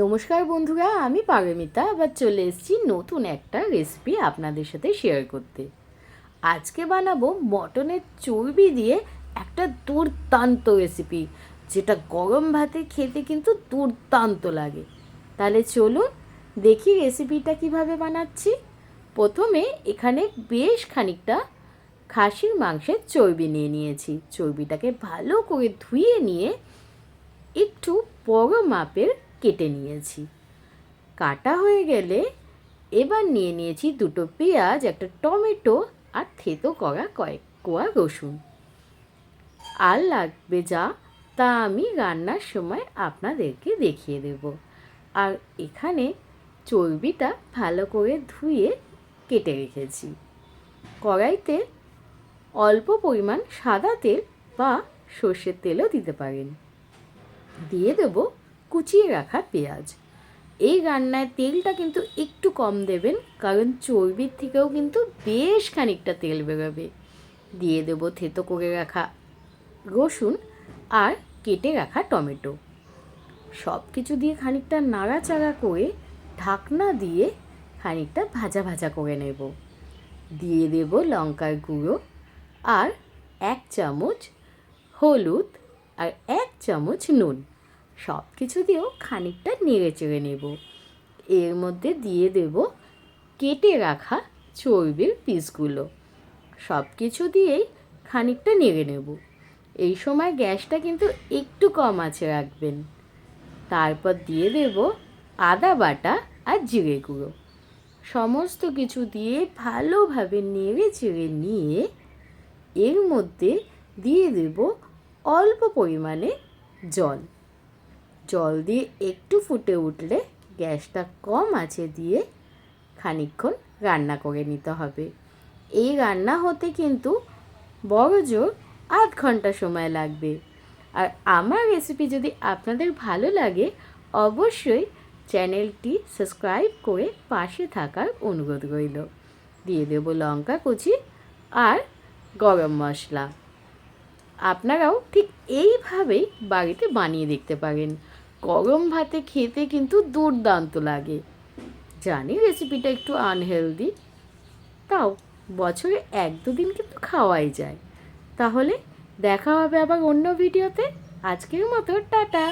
নমস্কার বন্ধুরা, আমি পারমিতা আবার চলে এসেছি নতুন একটা রেসিপি আপনাদের সাথে শেয়ার করতে। আজকে বানাবো মটনের চর্বি দিয়ে একটা দুর্দান্ত রেসিপি যেটা গরম ভাতে খেতে কিন্তু দুর্দান্ত লাগে। তাহলে চলুন দেখি রেসিপিটা কীভাবে বানাচ্ছি। প্রথমে এখানে বেশ খানিকটা খাসির মাংসের চর্বি নিয়ে নিয়েছি। চর্বিটাকে ভালো করে ধুয়ে নিয়ে একটু বড় মাপের কেটে নিয়েছি। কাটা হয়ে গেলে এবার নিয়ে নিয়েছি দুটো পেঁয়াজ, একটা টমেটো আর থেতো করা কয়েক কোয়া রসুন। আর লাগবে যা, তা আমি রান্নার সময় আপনাদেরকে দেখিয়ে দেব। আর এখানে চর্বিটা ভালো করে ধুয়ে কেটে রেখেছি। কড়াইতে অল্প পরিমাণ সাদা তেল বা সর্ষের তেলও দিতে পারেন। দিয়ে দেবো কুচিয়ে রাখা পেঁয়াজ। এই রান্নায় তেলটা কিন্তু একটু কম দেবেন, কারণ চর্বির থেকেও কিন্তু বেশ খানিকটা তেল বেরোবে। দিয়ে দেবো থেতো করে রাখা রসুন আর কেটে রাখা টমেটো। সব কিছু দিয়ে খানিকটা নাড়াচাড়া করে ঢাকনা দিয়ে খানিকটা ভাজা ভাজা করে নেব। দিয়ে দেব লঙ্কার গুঁড়ো আর এক চামচ হলুদ আর এক চামচ নুন। সব কিছু দিয়েও খানিকটা নেড়ে চেড়ে নেব। এর মধ্যে দিয়ে দেব কেটে রাখা চর্বির পিসগুলো। সব কিছু দিয়েই খানিকটা নেড়ে নেব। এই সময় গ্যাসটা কিন্তু একটু কম আছে রাখবেন। তারপর দিয়ে দেব আদা বাটা আর জিরে গুঁড়ো। সমস্ত কিছু দিয়ে ভালোভাবে নেড়ে চেড়ে নিয়ে এর মধ্যে দিয়ে দেব অল্প পরিমাণে জল। জল দিয়ে একটু ফুটে উঠলে গ্যাসটা কম আছে দিয়ে খানিকক্ষণ রান্না করে নিতে হবে। এই রান্না হতে কিন্তু বড় জোর আধ ঘণ্টা সময় লাগবে। আর আমার রেসিপি যদি আপনাদের ভালো লাগে, অবশ্যই চ্যানেলটি সাবস্ক্রাইব করে পাশে থাকার অনুরোধ রইল। দিয়ে দেবো লঙ্কা কুচি আর গরম মশলা। আপনারাও ঠিক এইভাবেই বাড়িতে বানিয়ে দেখতে পারেন। গরম ভাতে খেতে কিন্তু দুর্দান্ত লাগে। জানি রেসিপিটা একটু আনহেলদি তাও বছরে এক দুদিন কিন্তু খাওয়াই যায়। তাহলে দেখা হবে আবার অন্য ভিডিওতে আজকের মতো, টাটা!